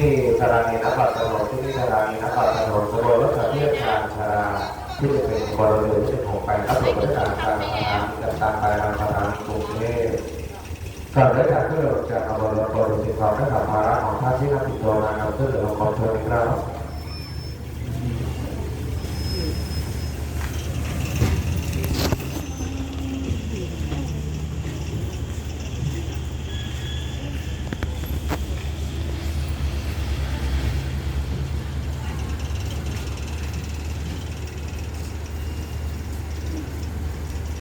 ที่สรานีนครสนมที่นี่สรานีนครสนมสโลรถเทียบทางชาราที่จะเป็นบริเวณที่ผมไปรับส่งด้วยการทางทางจากทางไปทางทางกรุงเทพก่อนได้จากเพื่อจะเอาบริบทสิทธิ์ความและสัมภาระของท่านที่นับผิดชอบงานเอาเพื่อเหลือของคนในเร